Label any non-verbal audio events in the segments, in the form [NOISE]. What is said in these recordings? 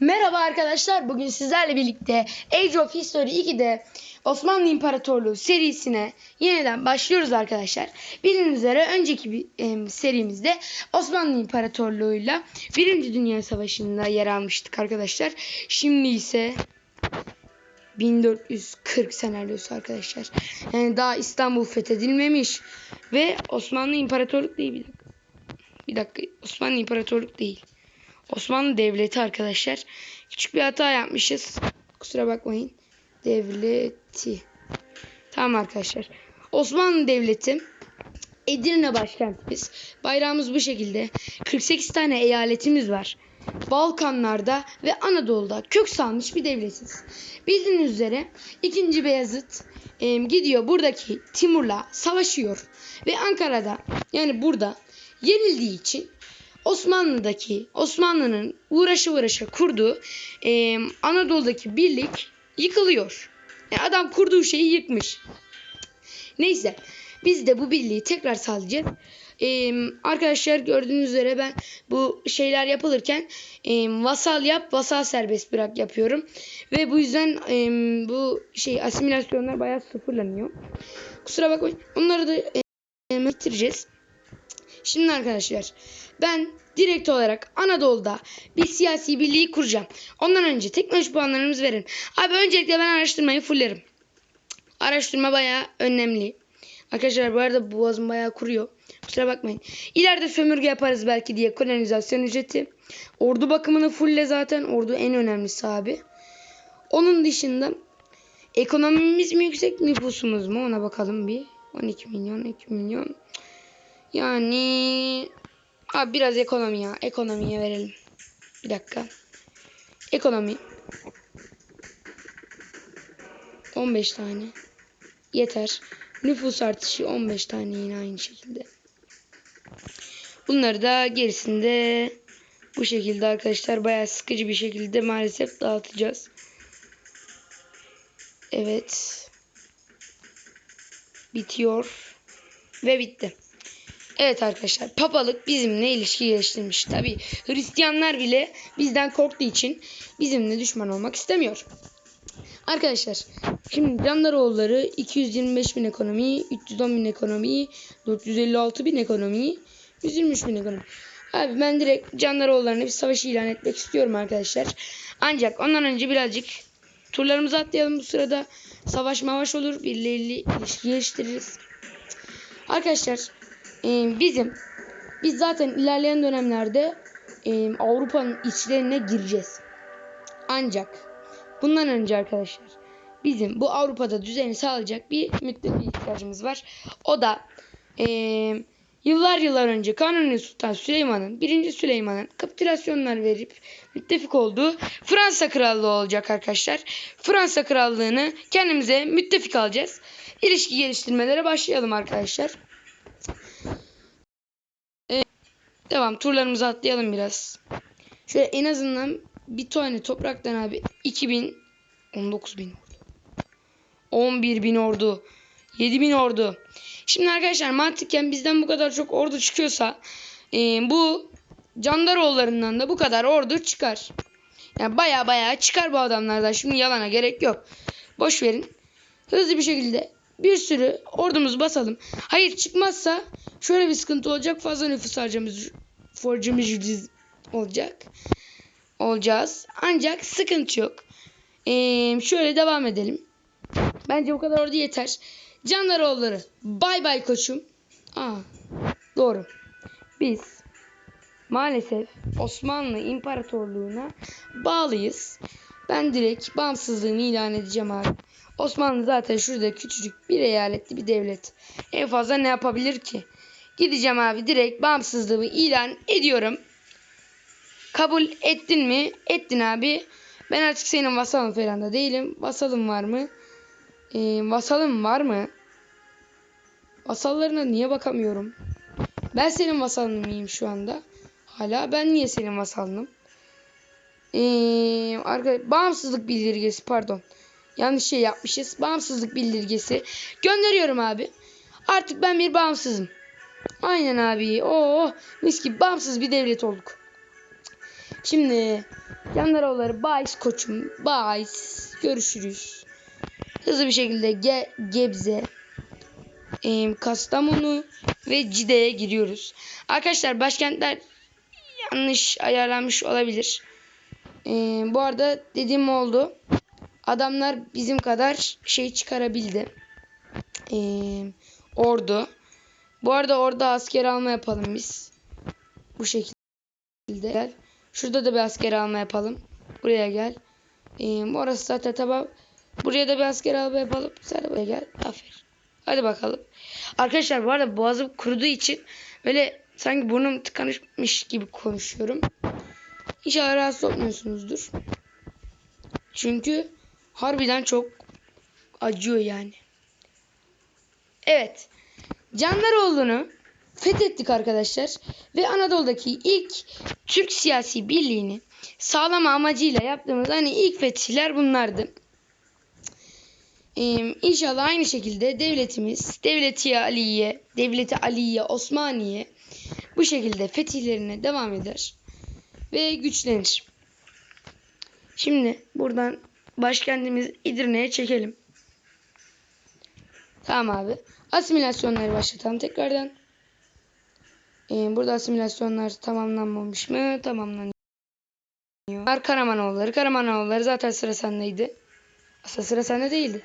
Merhaba arkadaşlar. Bugün sizlerle birlikte Age of History 2'de Osmanlı İmparatorluğu serisine yeniden başlıyoruz arkadaşlar. Bildiğiniz üzere önceki serimizde Osmanlı İmparatorluğu'yla Birinci Dünya Savaşı'nda yer almıştık arkadaşlar. Şimdi ise 1440 senaryosu arkadaşlar. Yani daha İstanbul fethedilmemiş ve Osmanlı İmparatorluk değil bir dakika. Bir dakika Osmanlı İmparatorluk değil. Osmanlı Devleti arkadaşlar. Küçük bir hata yapmışız. Kusura bakmayın. Devleti. Tamam arkadaşlar. Osmanlı Devleti Edirne başkentimiz. Bayrağımız bu şekilde. 48 tane eyaletimiz var. Balkanlarda ve Anadolu'da kök salmış bir devletiz. Bildiğiniz üzere 2. Beyazıt e, gidiyor buradaki Timur'la savaşıyor. Ve Ankara'da yani burada yenildiği için Osmanlı'daki Osmanlı'nın uğraşı uğraşa kurduğu e, Anadolu'daki birlik yıkılıyor. Yani adam kurduğu şeyi yıkmış. Neyse biz de bu birliği tekrar sağlayacağız. E, arkadaşlar gördüğünüz üzere ben bu şeyler yapılırken e, vasal yap vasal serbest bırak yapıyorum. Ve bu yüzden e, bu şey asimilasyonlar bayağı sıfırlanıyor. Kusura bakmayın. Onları da e, bitireceğiz. Şimdi arkadaşlar ben direkt olarak Anadolu'da bir siyasi birliği kuracağım. Ondan önce teknoloji puanlarımızı verin. Abi öncelikle ben araştırmayı fullerim. Araştırma bayağı önemli. Arkadaşlar bu arada boğazım bayağı kuruyor. Kusura bakmayın. İleride sömürge yaparız belki diye kolonizasyon ücreti. Ordu bakımını fulle zaten. Ordu en önemlisi abi. Onun dışında ekonomimiz mi yüksek nüfusumuz mu ona bakalım bir. 12 milyon 2 milyon. Yani abi biraz ekonomi ya. Ekonomiye verelim. Bir dakika. Ekonomi. 15 tane. Yeter. Nüfus artışı 15 tane yine aynı şekilde. Bunları da gerisinde bu şekilde arkadaşlar bayağı sıkıcı bir şekilde maalesef dağıtacağız. Evet. Bitiyor. Ve bitti. Evet arkadaşlar papalık bizimle ilişki geliştirmiş. Tabi Hristiyanlar bile bizden korktuğu için bizimle düşman olmak istemiyor. Arkadaşlar şimdi Candaroğulları 225 bin ekonomi, 310 bin ekonomi, 456 bin ekonomi, 123 bin ekonomi. Abi ben direkt Candaroğullarına bir savaş ilan etmek istiyorum arkadaşlar. Ancak ondan önce birazcık turlarımızı atlayalım bu sırada. Savaş mavaş olur. Birileriyle ilişki geliştiririz. Arkadaşlar e, bizim biz zaten ilerleyen dönemlerde e, Avrupa'nın içlerine gireceğiz. Ancak bundan önce arkadaşlar bizim bu Avrupa'da düzeni sağlayacak bir müttefik ihtiyacımız var. O da e, yıllar yıllar önce Kanuni Sultan Süleyman'ın 1. Süleyman'ın kapitülasyonlar verip müttefik olduğu Fransa Krallığı olacak arkadaşlar. Fransa Krallığını kendimize müttefik alacağız. İlişki geliştirmelere başlayalım arkadaşlar. Devam turlarımızı atlayalım biraz. Şöyle en azından bir tane topraktan abi 2000 19 bin ordu. 11 bin ordu. 7 bin ordu. Şimdi arkadaşlar mantıken bizden bu kadar çok ordu çıkıyorsa e, bu Candaroğullarından da bu kadar ordu çıkar. Yani baya baya çıkar bu adamlardan. Şimdi yalana gerek yok. Boş verin. Hızlı bir şekilde bir sürü ordumuzu basalım. Hayır çıkmazsa şöyle bir sıkıntı olacak. Fazla nüfus harcamız forcumuz olacak. Olacağız. Ancak sıkıntı yok. Ee, şöyle devam edelim. Bence bu kadar orada yeter. Candaroğulları bay bay koçum. Aa, doğru. Biz maalesef Osmanlı İmparatorluğu'na bağlıyız. Ben direkt bağımsızlığımı ilan edeceğim abi. Osmanlı zaten şurada küçücük bir eyaletli bir devlet. En fazla ne yapabilir ki? Gideceğim abi direkt bağımsızlığımı ilan ediyorum. Kabul ettin mi? Ettin abi. Ben artık senin vasalın falan da değilim. Vasalın var mı? Ee, vasalın var mı? Vasallarına niye bakamıyorum? Ben senin vasalın mıyım şu anda? Hala ben niye senin vasalınım? Ee, arka, bağımsızlık bildirgesi pardon. Yanlış şey yapmışız. Bağımsızlık bildirgesi. Gönderiyorum abi. Artık ben bir bağımsızım. Aynen abi. Oo, mis gibi bağımsız bir devlet olduk. Şimdi Yandaroğulları Bayis koçum. Bayis. Görüşürüz. Hızlı bir şekilde Ge Gebze, em, Kastamonu ve Cide'ye giriyoruz. Arkadaşlar başkentler yanlış ayarlanmış olabilir. Em, bu arada dediğim oldu. Adamlar bizim kadar şey çıkarabildi. Em, ordu. Bu arada orada asker alma yapalım biz. Bu şekilde. Gel. Şurada da bir asker alma yapalım. Buraya gel. Ee, orası zaten tamam. Buraya da bir asker alma yapalım. Sen de buraya gel. Aferin. Hadi bakalım. Arkadaşlar bu arada boğazım kuruduğu için böyle sanki burnum tıkanmış gibi konuşuyorum. İnşallah rahatsız olmuyorsunuzdur. Çünkü harbiden çok acıyor yani. Evet. Candaroğlu'nu fethettik arkadaşlar. Ve Anadolu'daki ilk Türk siyasi birliğini sağlama amacıyla yaptığımız hani ilk fetihler bunlardı. Ee, inşallah aynı şekilde devletimiz Devleti Aliye, Devleti Aliye, Osmaniye bu şekilde fetihlerine devam eder ve güçlenir. Şimdi buradan başkentimiz İdirne'ye çekelim. Tamam abi. Asimilasyonları başlatalım tekrardan. Ee, burada asimilasyonlar tamamlanmamış mı? Tamamlanıyor. Karamanoğulları. Karamanoğulları zaten sıra sendeydi. Aslında sıra sende değildi.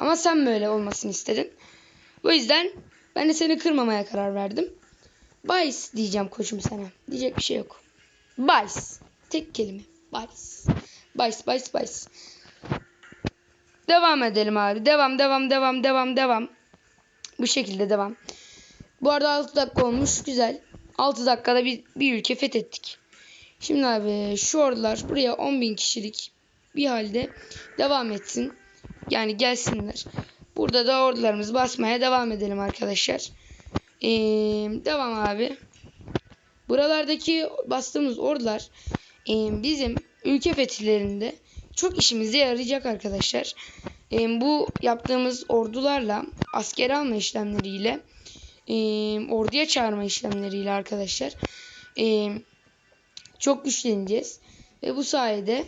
Ama sen böyle olmasını istedin. O yüzden ben de seni kırmamaya karar verdim. Bayis diyeceğim koçum sana. Diyecek bir şey yok. Bayis. Tek kelime. Bayis. Bayis, bayis, bayis. Devam edelim abi. Devam, devam, devam, devam, devam. Bu şekilde devam. Bu arada 6 dakika olmuş. Güzel. 6 dakikada bir, bir ülke fethettik. Şimdi abi şu ordular buraya 10.000 kişilik bir halde devam etsin. Yani gelsinler. Burada da ordularımızı basmaya devam edelim arkadaşlar. Ee, devam abi. Buralardaki bastığımız ordular e, bizim ülke fetihlerinde çok işimize yarayacak arkadaşlar. E, bu yaptığımız ordularla asker alma işlemleriyle e, orduya çağırma işlemleriyle arkadaşlar e, çok güçleneceğiz. Ve bu sayede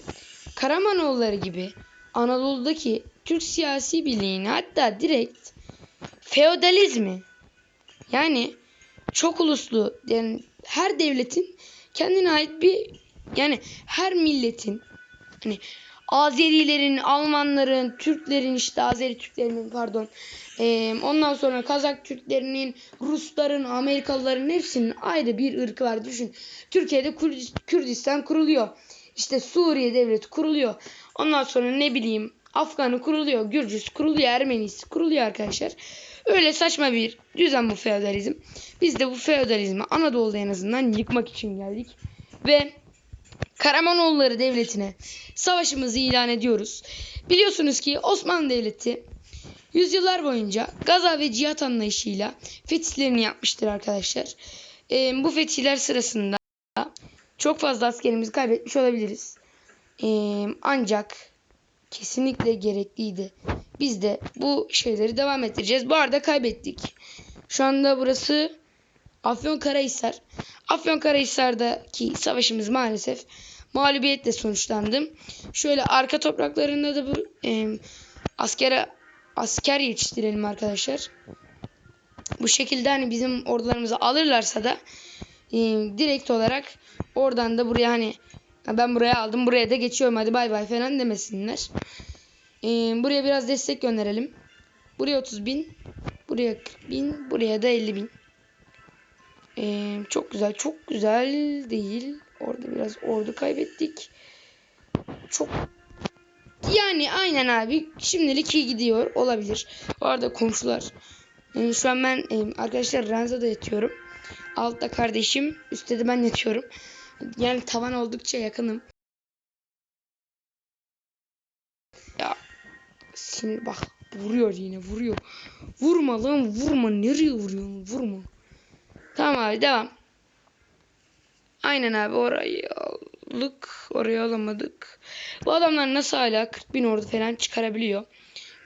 Karamanoğulları gibi Anadolu'daki Türk siyasi birliğini hatta direkt feodalizmi yani çok uluslu yani her devletin kendine ait bir yani her milletin hani Azerilerin, Almanların, Türklerin işte Azeri Türklerinin pardon. Ee, ondan sonra Kazak Türklerinin, Rusların, Amerikalıların hepsinin ayrı bir ırkı var. Düşün. Türkiye'de Kürdistan kuruluyor. İşte Suriye devleti kuruluyor. Ondan sonra ne bileyim Afganı kuruluyor, Gürcüsü kuruluyor, Ermenisi kuruluyor arkadaşlar. Öyle saçma bir düzen bu feodalizm. Biz de bu feodalizmi Anadolu'da en azından yıkmak için geldik. Ve Karamanoğulları Devleti'ne savaşımızı ilan ediyoruz. Biliyorsunuz ki Osmanlı Devleti yüzyıllar boyunca gaza ve cihat anlayışıyla fetihlerini yapmıştır arkadaşlar. Ee, bu fetihler sırasında çok fazla askerimizi kaybetmiş olabiliriz. Ee, ancak kesinlikle gerekliydi. Biz de bu şeyleri devam ettireceğiz. Bu arada kaybettik. Şu anda burası Afyonkarahisar. Afyonkarahisar'daki savaşımız maalesef mağlubiyetle sonuçlandı. Şöyle arka topraklarında da bu e, askere asker yetiştirelim arkadaşlar. Bu şekilde hani bizim ordularımızı alırlarsa da e, direkt olarak oradan da buraya hani ben buraya aldım buraya da geçiyorum hadi bay bay falan demesinler. E, buraya biraz destek gönderelim. Buraya 30 bin. Buraya 40 bin. Buraya da 50 bin. Ee, çok güzel. Çok güzel değil. Orada biraz ordu kaybettik. Çok yani aynen abi. Şimdilik iyi gidiyor. Olabilir. Bu arada komşular. Yani şu an ben e, arkadaşlar ranzada yatıyorum. Altta kardeşim. Üstte de ben yatıyorum. Yani tavan oldukça yakınım. Ya sinir bak vuruyor yine vuruyor. Vurma lan vurma. Nereye vuruyorsun? Vurma. Tamam abi devam. Aynen abi orayı aldık. Orayı alamadık. Bu adamlar nasıl hala 40 bin ordu falan çıkarabiliyor.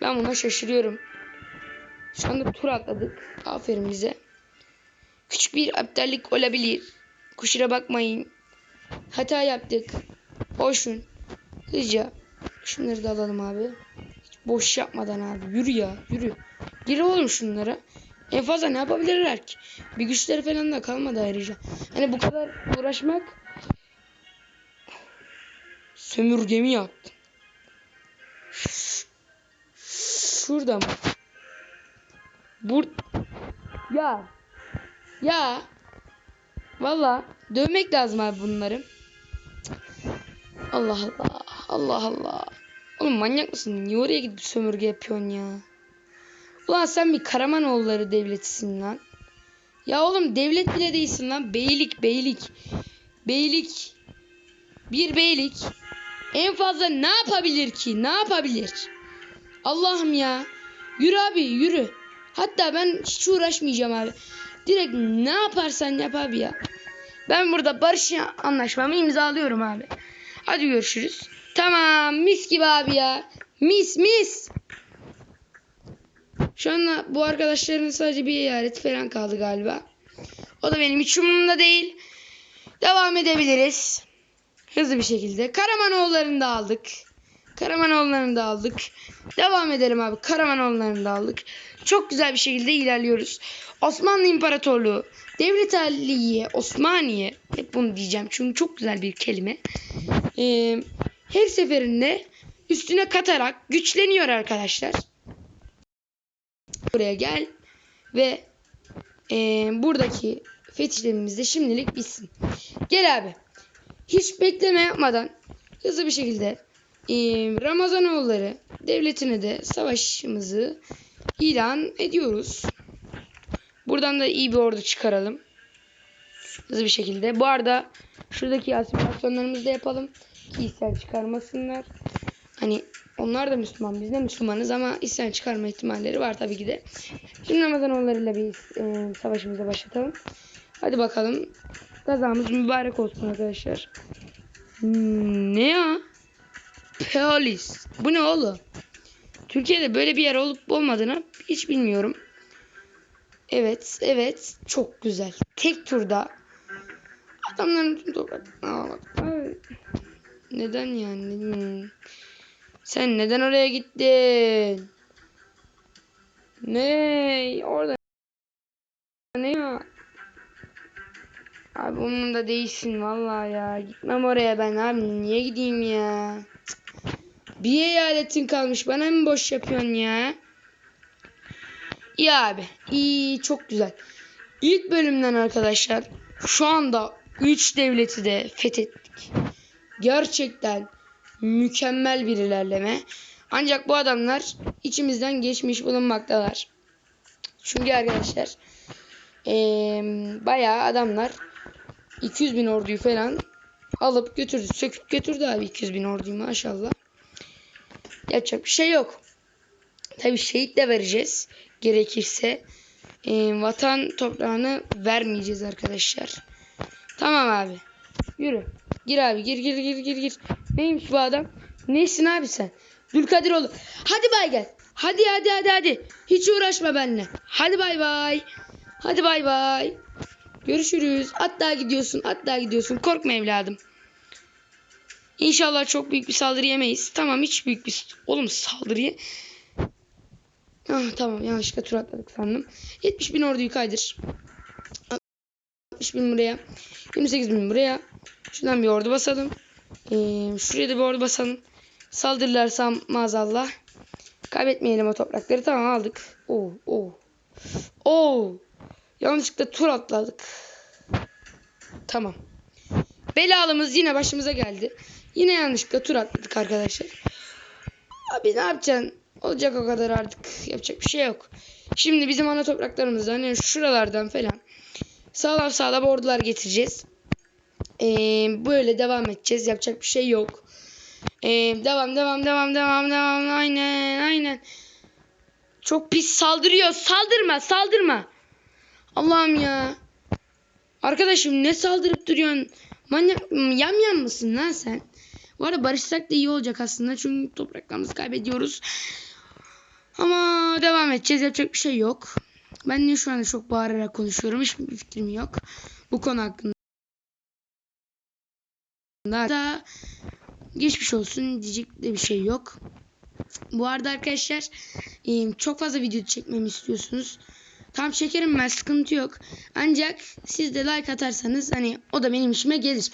Ben buna şaşırıyorum. Şu anda tur atladık. Aferin bize. Küçük bir aptallik olabilir. Kusura bakmayın. Hata yaptık. Boşun. Hızlıca. Şunları da alalım abi. Hiç boş yapmadan abi. Yürü ya yürü. Gir oğlum şunlara. En fazla ne yapabilirler ki? Bir güçleri falan da kalmadı ayrıca. Hani bu kadar uğraşmak sömürgemi yaptı. Şurada mı? Bur ya ya valla dövmek lazım abi bunları. Allah Allah Allah Allah. Oğlum manyak mısın? Niye oraya gidip sömürge yapıyorsun ya? Ulan sen bir Karamanoğulları devletisin lan. Ya oğlum devlet bile değilsin lan. Beylik beylik. Beylik. Bir beylik. En fazla ne yapabilir ki? Ne yapabilir? Allah'ım ya. Yürü abi yürü. Hatta ben hiç uğraşmayacağım abi. Direkt ne yaparsan yap abi ya. Ben burada barış anlaşmamı imzalıyorum abi. Hadi görüşürüz. Tamam mis gibi abi ya. Mis mis. Şu anda bu arkadaşların sadece bir eyalet falan kaldı galiba. O da benim hiç umurumda değil. Devam edebiliriz. Hızlı bir şekilde. Karamanoğullarını da aldık. Karamanoğullarını da aldık. Devam edelim abi. Karamanoğullarını da aldık. Çok güzel bir şekilde ilerliyoruz. Osmanlı İmparatorluğu, Devlet Aliye, Osmaniye. Hep bunu diyeceğim çünkü çok güzel bir kelime. Ee, her seferinde üstüne katarak güçleniyor arkadaşlar. Buraya gel ve e, buradaki fetişlerimiz de şimdilik bitsin. Gel abi. Hiç bekleme yapmadan hızlı bir şekilde e, Ramazanoğulları devletine de savaşımızı ilan ediyoruz. Buradan da iyi bir ordu çıkaralım. Hızlı bir şekilde. Bu arada şuradaki asimilasyonlarımızı da yapalım. Ki isyan çıkarmasınlar. Hani onlar da Müslüman. Biz de Müslümanız ama isyan çıkarma ihtimalleri var tabii ki de. Şimdi Ramazanoğullarıyla bir e, savaşımıza başlatalım. Hadi bakalım. Kazamız mübarek olsun arkadaşlar. Hmm, ne ya? Pealis. Bu ne oğlum? Türkiye'de böyle bir yer olup olmadığını hiç bilmiyorum. Evet, evet. Çok güzel. Tek turda adamların tüm topraklarını almak. Ay, Neden yani? Sen neden oraya gittin? Ne? Orada ne ya? Abi umurumda değilsin vallahi ya. Gitmem oraya ben abi. Niye gideyim ya? Bir eyaletin kalmış. Bana mı boş yapıyorsun ya? İyi abi. İyi çok güzel. İlk bölümden arkadaşlar şu anda 3 devleti de fethettik. Gerçekten mükemmel bir ilerleme. Ancak bu adamlar içimizden geçmiş bulunmaktalar. Çünkü arkadaşlar eee bayağı adamlar 200 bin orduyu falan alıp götürdü. Söküp götürdü abi 200 bin orduyu maşallah. Yapacak bir şey yok. Tabi şehit de vereceğiz. Gerekirse Eee, vatan toprağını vermeyeceğiz arkadaşlar. Tamam abi. Yürü. Gir abi gir gir gir gir gir. Neymiş bu adam? Neysin abi sen? Dülkadiroğlu. Hadi bay gel. Hadi hadi hadi hadi. Hiç uğraşma benimle. Hadi bay bay. Hadi bay bay. Görüşürüz. Hatta gidiyorsun. Hatta gidiyorsun. Korkma evladım. İnşallah çok büyük bir saldırı yemeyiz. Tamam hiç büyük bir... Oğlum saldırıyı... Ah, tamam yanlışlıkla tur atladık sandım. 70 bin orduyu kaydır. 60 bin buraya. 28 bin buraya. Şuradan bir ordu basalım. Ee, şuraya da bir ordu basalım. Saldırılarsam maazallah. Kaybetmeyelim o toprakları. Tamam aldık. Oo, oo. Oo. Yanlışlıkla tur atladık. Tamam. Belalımız yine başımıza geldi. Yine yanlışlıkla tur atladık arkadaşlar. Abi ne yapacaksın? Olacak o kadar artık. Yapacak bir şey yok. Şimdi bizim ana topraklarımızdan yani şuralardan falan sağlam sağlam ordular getireceğiz. Ee, böyle devam edeceğiz. Yapacak bir şey yok. Ee, devam devam devam devam devam. Aynen aynen. Çok pis saldırıyor. Saldırma saldırma. Allah'ım ya. Arkadaşım ne saldırıp duruyorsun? Manyak yam yam mısın lan sen? Bu arada barışsak da iyi olacak aslında. Çünkü topraklarımızı kaybediyoruz. Ama devam edeceğiz. Yapacak bir şey yok. Ben niye şu anda çok bağırarak konuşuyorum? Hiçbir fikrim yok. Bu konu hakkında. Da geçmiş olsun diyecek de bir şey yok. Bu arada arkadaşlar çok fazla video çekmemi istiyorsunuz. Tam çekerim ben sıkıntı yok. Ancak siz de like atarsanız hani o da benim işime gelir.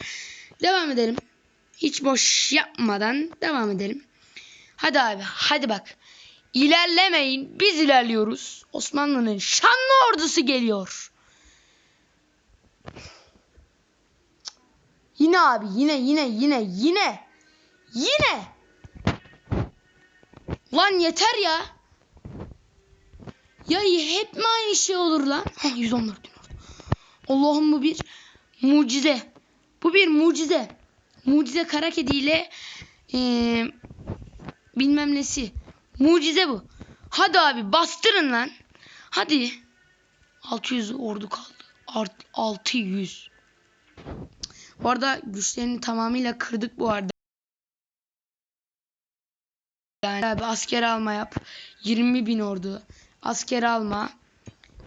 Devam edelim. Hiç boş yapmadan devam edelim. Hadi abi hadi bak. İlerlemeyin biz ilerliyoruz. Osmanlı'nın şanlı ordusu geliyor. Yine abi yine yine yine yine. Yine. Lan yeter ya. Ya hep mi aynı şey olur lan? Hah 114 bin oldu. Allah'ım bu bir mucize. Bu bir mucize. Mucize kara kediyle eee bilmem nesi. Mucize bu. Hadi abi bastırın lan. Hadi. 600 ordu kaldı. Art, 600. Bu arada güçlerini tamamıyla kırdık bu arada. Yani abi asker alma yap. 20 bin ordu. Asker alma.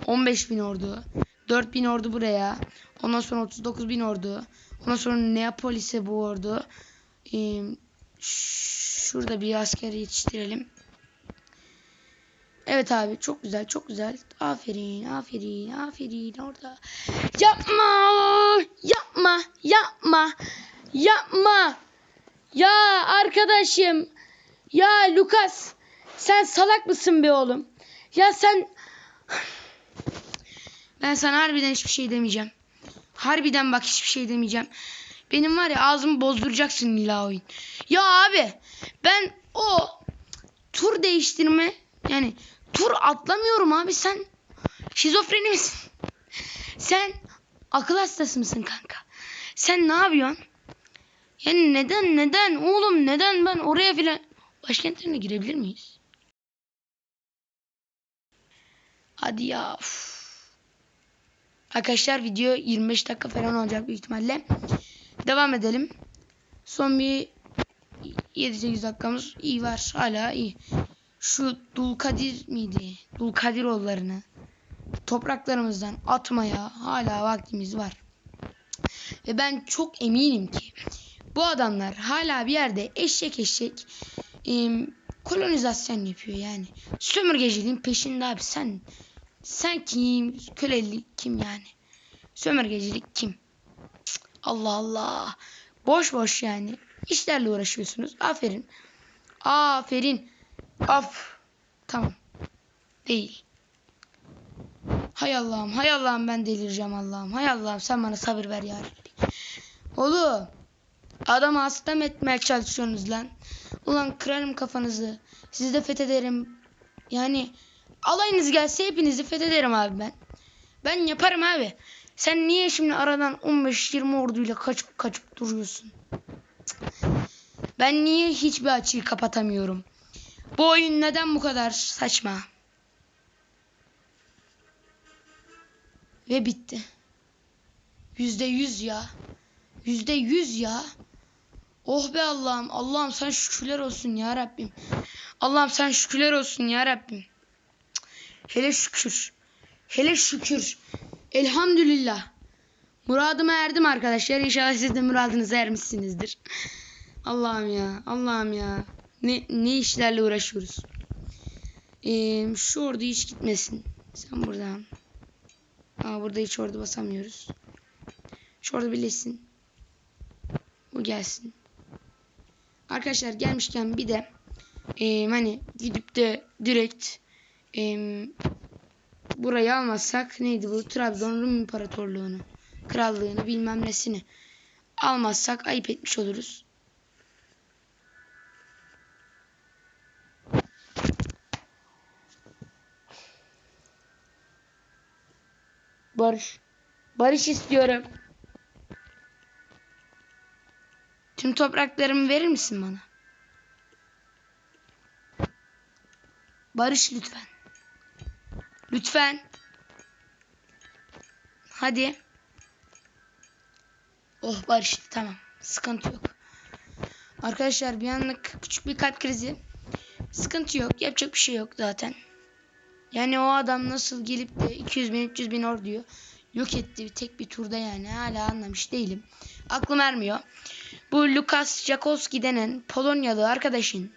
15 bin ordu. 4 bin ordu buraya. Ondan sonra 39 bin ordu. Ondan sonra Neapolis'e bu ordu. Ee, şurada bir asker yetiştirelim. Evet abi çok güzel çok güzel. Aferin aferin aferin orada. Yapma yapma yapma yapma. Ya arkadaşım ya Lucas sen salak mısın be oğlum? Ya sen ben sana harbiden hiçbir şey demeyeceğim. Harbiden bak hiçbir şey demeyeceğim. Benim var ya ağzımı bozduracaksın illa oyun. Ya abi ben o tur değiştirme yani tur atlamıyorum abi sen şizofreni misin? Sen akıl hastası mısın kanka? Sen ne yapıyorsun? Yani neden neden oğlum neden ben oraya filan başkentlerine girebilir miyiz? Hadi ya. Uf. Arkadaşlar video 25 dakika falan olacak büyük ihtimalle. Devam edelim. Son bir 7-8 dakikamız iyi var. Hala iyi. Şu Dulkadir miydi? Dulkadiroğullarını topraklarımızdan atmaya hala vaktimiz var. Ve ben çok eminim ki bu adamlar hala bir yerde eşek eşek e, kolonizasyon yapıyor yani. Sömürgeciliğin peşinde abi sen sen kim? Kölelik kim yani? Sömürgecilik kim? Allah Allah. Boş boş yani. İşlerle uğraşıyorsunuz. Aferin. Aferin. Af. Tamam. Değil. Hay Allah'ım. Hay Allah'ım ben delireceğim Allah'ım. Hay Allah'ım sen bana sabır ver ya. Oğlum. Adam hasta etmeye çalışıyorsunuz lan? Ulan kırarım kafanızı. Sizi de fethederim. Yani alayınız gelse hepinizi fethederim abi ben. Ben yaparım abi. Sen niye şimdi aradan 15-20 orduyla kaçıp kaçıp duruyorsun? Ben niye hiçbir açıyı kapatamıyorum? Bu oyun neden bu kadar saçma? Ve bitti. Yüzde yüz ya. Yüzde yüz ya. Oh be Allah'ım. Allah'ım sen şükürler olsun ya Rabbim. Allah'ım sen şükürler olsun ya Rabbim. Hele şükür. Hele şükür. Elhamdülillah. Muradıma erdim arkadaşlar. İnşallah siz de muradınıza ermişsinizdir. Allah'ım ya. Allah'ım ya. Ne, ne işlerle uğraşıyoruz. Ee, şu ordu hiç gitmesin. Sen buradan. Aa, burada hiç ordu basamıyoruz. Şu ordu birleşsin. Bu gelsin. Arkadaşlar gelmişken bir de e, hani gidip de direkt e, burayı almazsak neydi bu Trabzon Rum İmparatorluğunu krallığını bilmem nesini almazsak ayıp etmiş oluruz. Barış. Barış istiyorum. Tüm topraklarımı verir misin bana? Barış lütfen. Lütfen. Hadi. Oh barıştı tamam. Sıkıntı yok. Arkadaşlar bir anlık küçük bir kalp krizi. Sıkıntı yok. Yapacak bir şey yok zaten. Yani o adam nasıl gelip de 200 bin 300 bin orduyu yok etti tek bir turda yani hala anlamış değilim. Aklım ermiyor. Bu Lukas Jakowski denen Polonyalı arkadaşın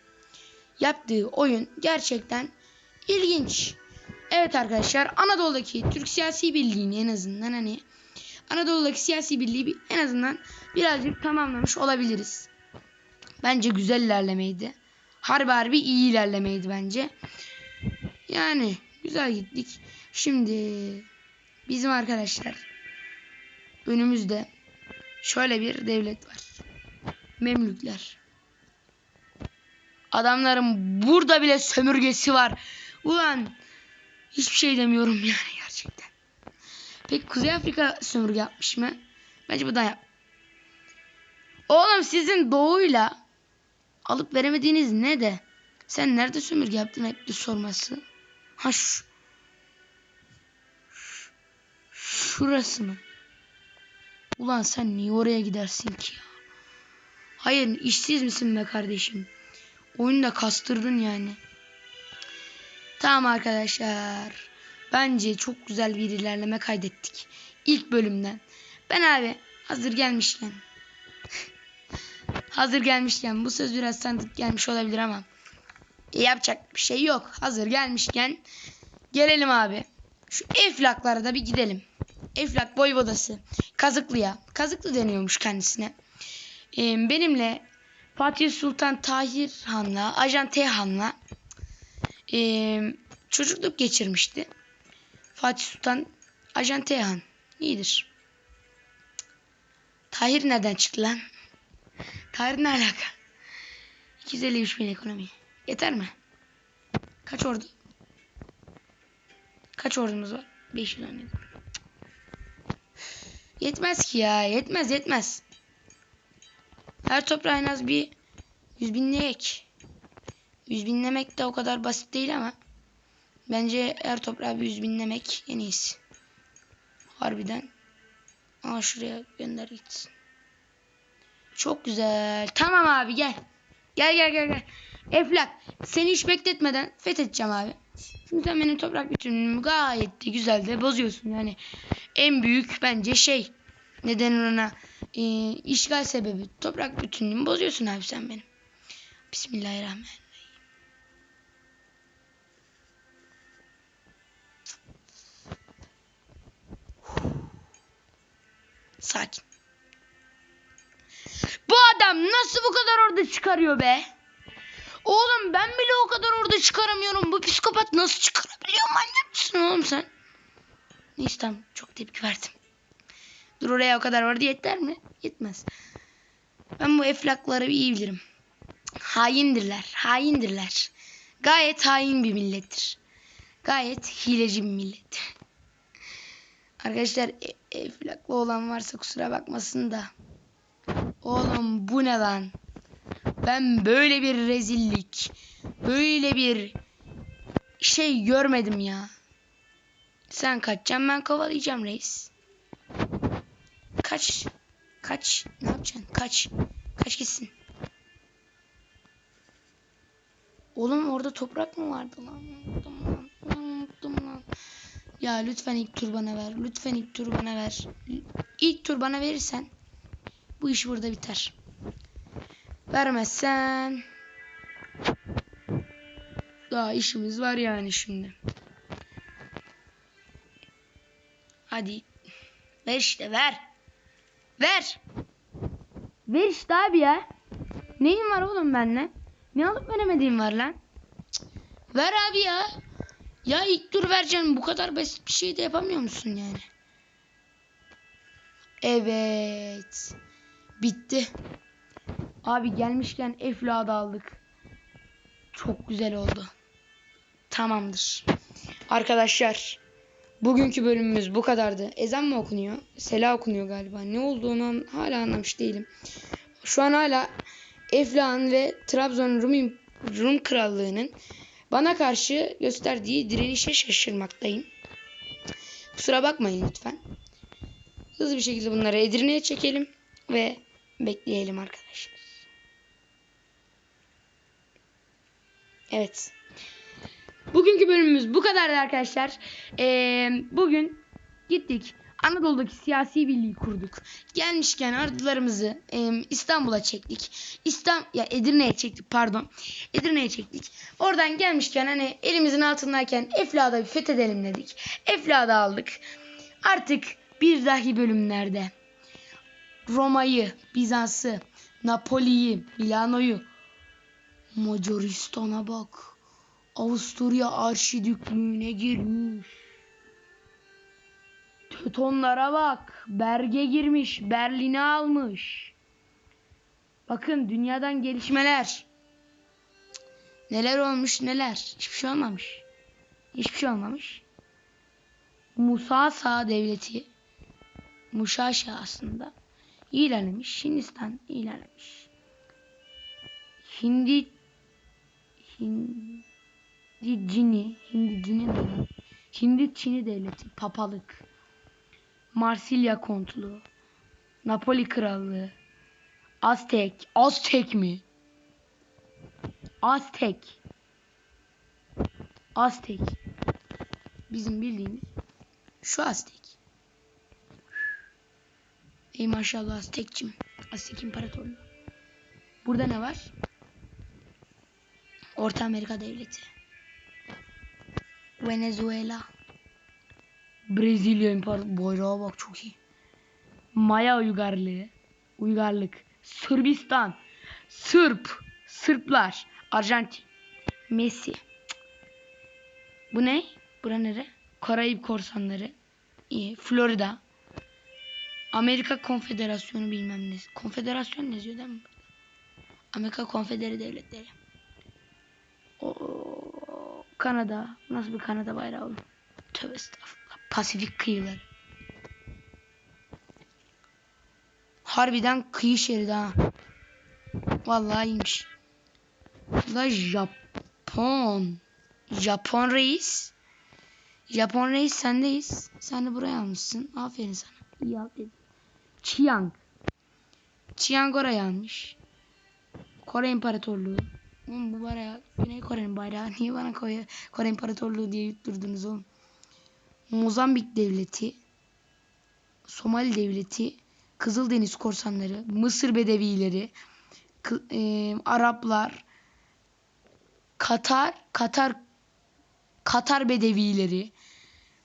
yaptığı oyun gerçekten ilginç. Evet arkadaşlar Anadolu'daki Türk siyasi birliğini en azından hani Anadolu'daki siyasi birliği bir- en azından birazcık tamamlamış olabiliriz. Bence güzel ilerlemeydi. Harbi harbi iyi ilerlemeydi bence. Yani güzel gittik. Şimdi bizim arkadaşlar önümüzde şöyle bir devlet var. Memlükler. Adamların burada bile sömürgesi var. Ulan hiçbir şey demiyorum yani gerçekten. Peki Kuzey Afrika sömürge yapmış mı? Bence bu da yap. Oğlum sizin doğuyla alıp veremediğiniz ne de? Sen nerede sömürge yaptın hep de sorması. Ha şu. Şurası mı? Ulan sen niye oraya gidersin ki ya? Hayır işsiz misin be kardeşim? Oyunu da kastırdın yani. Tamam arkadaşlar. Bence çok güzel bir ilerleme kaydettik. İlk bölümden. Ben abi hazır gelmişken. [LAUGHS] hazır gelmişken bu söz biraz tanıdık gelmiş olabilir ama. Yapacak bir şey yok. Hazır gelmişken gelelim abi. Şu Eflaklara da bir gidelim. Eflak Voyvodası. Kazıklı'ya. Kazıklı deniyormuş kendisine. Ee, benimle Fatih Sultan Tahir Han'la, Ajan T Han'la ee, çocukluk geçirmişti. Fatih Sultan Ajan T Han. İyidir. Tahir nereden çıktı lan? Tahir ne alaka? 253 bin ekonomi. Yeter mi? Kaç ordu? Kaç ordumuz var? 500 tane. Yetmez ki ya. Yetmez yetmez. Her toprağa en az bir 100 binleyek. 100 binlemek de o kadar basit değil ama bence her toprağa bir 100 binlemek en iyisi. Harbiden. Aa şuraya gönder gitsin. Çok güzel. Tamam abi gel. Gel gel gel gel. Eflak seni hiç bekletmeden fethedeceğim abi. Şimdi sen benim toprak bütünlüğümü gayet de güzel de bozuyorsun. Yani en büyük bence şey neden ona e, işgal sebebi toprak bütünlüğümü bozuyorsun abi sen benim. Bismillahirrahmanirrahim. Sakin. Bu adam nasıl bu kadar orada çıkarıyor be? Oğlum ben bile o kadar orada çıkaramıyorum. Bu psikopat nasıl çıkarabiliyor? Manyak mısın oğlum sen? Neyse tamam çok tepki verdim. Dur oraya o kadar orada yeter mi? Yetmez. Ben bu eflakları iyi bilirim. Haindirler. Haindirler. Gayet hain bir millettir. Gayet hileci bir millet. Arkadaşlar e- eflaklı olan varsa kusura bakmasın da. Oğlum bu ne lan? Ben böyle bir rezillik, böyle bir şey görmedim ya. Sen kaçacaksın ben kovalayacağım reis. Kaç. Kaç. Ne yapacaksın? Kaç. Kaç gitsin. Oğlum orada toprak mı vardı lan? Unuttum lan. Unuttum lan. Ya lütfen ilk tur bana ver. Lütfen ilk tur bana ver. İlk tur bana verirsen bu iş burada biter. Vermezsen daha işimiz var yani şimdi. Hadi. Ver işte ver. Ver. Ver işte abi ya. Neyin var oğlum benimle? Ne alıp veremediğim var lan? Cık. Ver abi ya. Ya ilk tur vereceğim. Bu kadar basit bir şey de yapamıyor musun yani? Evet. Bitti. Abi gelmişken Efla'da aldık. Çok güzel oldu. Tamamdır. Arkadaşlar bugünkü bölümümüz bu kadardı. Ezan mı okunuyor? Sela okunuyor galiba. Ne olduğunu hala anlamış değilim. Şu an hala Efla'nın ve Trabzon Rum, Rum Krallığı'nın bana karşı gösterdiği direnişe şaşırmaktayım. Kusura bakmayın lütfen. Hızlı bir şekilde bunları Edirne'ye çekelim ve bekleyelim arkadaşlar. Evet. Bugünkü bölümümüz bu kadardı arkadaşlar. Ee, bugün gittik. Anadolu'daki siyasi birliği kurduk. Gelmişken ardılarımızı e, İstanbul'a çektik. İstam ya Edirne'ye çektik pardon. Edirne'ye çektik. Oradan gelmişken hani elimizin altındayken Efla'da bir fethedelim dedik. Efla'da aldık. Artık bir dahi bölümlerde Roma'yı, Bizans'ı, Napoli'yi, Milano'yu, Macaristan'a bak. Avusturya arşidüklüğüne girmiş. Teutonlara bak. Berge girmiş. Berlin'i almış. Bakın dünyadan gelişmeler. Neler olmuş neler. Hiçbir şey olmamış. Hiçbir şey olmamış. Musasa devleti Muşaşa aslında ilerlemiş. Hindistan ilerlemiş. Hindi Hindi Cini Hindi Cini lan? Hindi Çini devleti papalık. Marsilya kontluğu Napoli krallığı. Aztek Aztek mi? Aztek. Aztek. Bizim bildiğimiz şu Aztek. Ey maşallah Aztekçim Aztek İmparatorluğu. Burada ne var? Orta Amerika devleti Venezuela Brezilya İmparatorluğu bayrağa bak çok iyi Maya uygarlığı Uygarlık Sırbistan Sırp Sırplar Arjantin Messi. Bu ne? Bura nere? Karayip korsanları İyi. Florida Amerika Konfederasyonu bilmem ne. Konfederasyon ne yazıyor değil mi? Amerika Konfederi Devletleri. O Kanada. Nasıl bir Kanada bayrağı oğlum? Tövbe estağfurullah. Pasifik kıyıları. Harbiden kıyı şeridi ha. Vallahi iyiymiş. La Japon. Japon reis. Japon reis sendeyiz. Sen de buraya almışsın. Aferin sana. İyi dedim. Chiang. Chiang oraya almış. Kore İmparatorluğu. Oğlum bu bayrağı Güney Kore'nin bayrağı. Niye bana Kore, Kore İmparatorluğu diye yutturdunuz oğlum? Mozambik Devleti. Somali Devleti. Kızıldeniz Korsanları. Mısır Bedevileri. E, Araplar. Katar. Katar. Katar Bedevileri.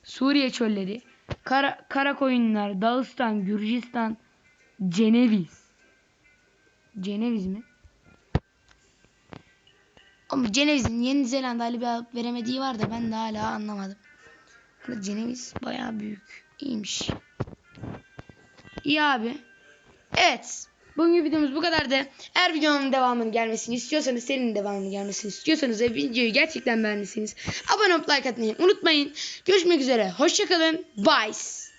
Suriye çölleri. Kara, Karakoyunlar. Dağıstan. Gürcistan. Ceneviz. Ceneviz mi? Ama Ceneviz'in Yeni Zelanda Ali bir veremediği var da ben de hala anlamadım. Ama Ceneviz bayağı büyük. İyiymiş. İyi abi. Evet. Bugün videomuz bu kadardı. Eğer videonun devamının gelmesini istiyorsanız, serinin devamının gelmesini istiyorsanız ve videoyu gerçekten beğendiyseniz abone olup like atmayı unutmayın. Görüşmek üzere. Hoşçakalın. Bye.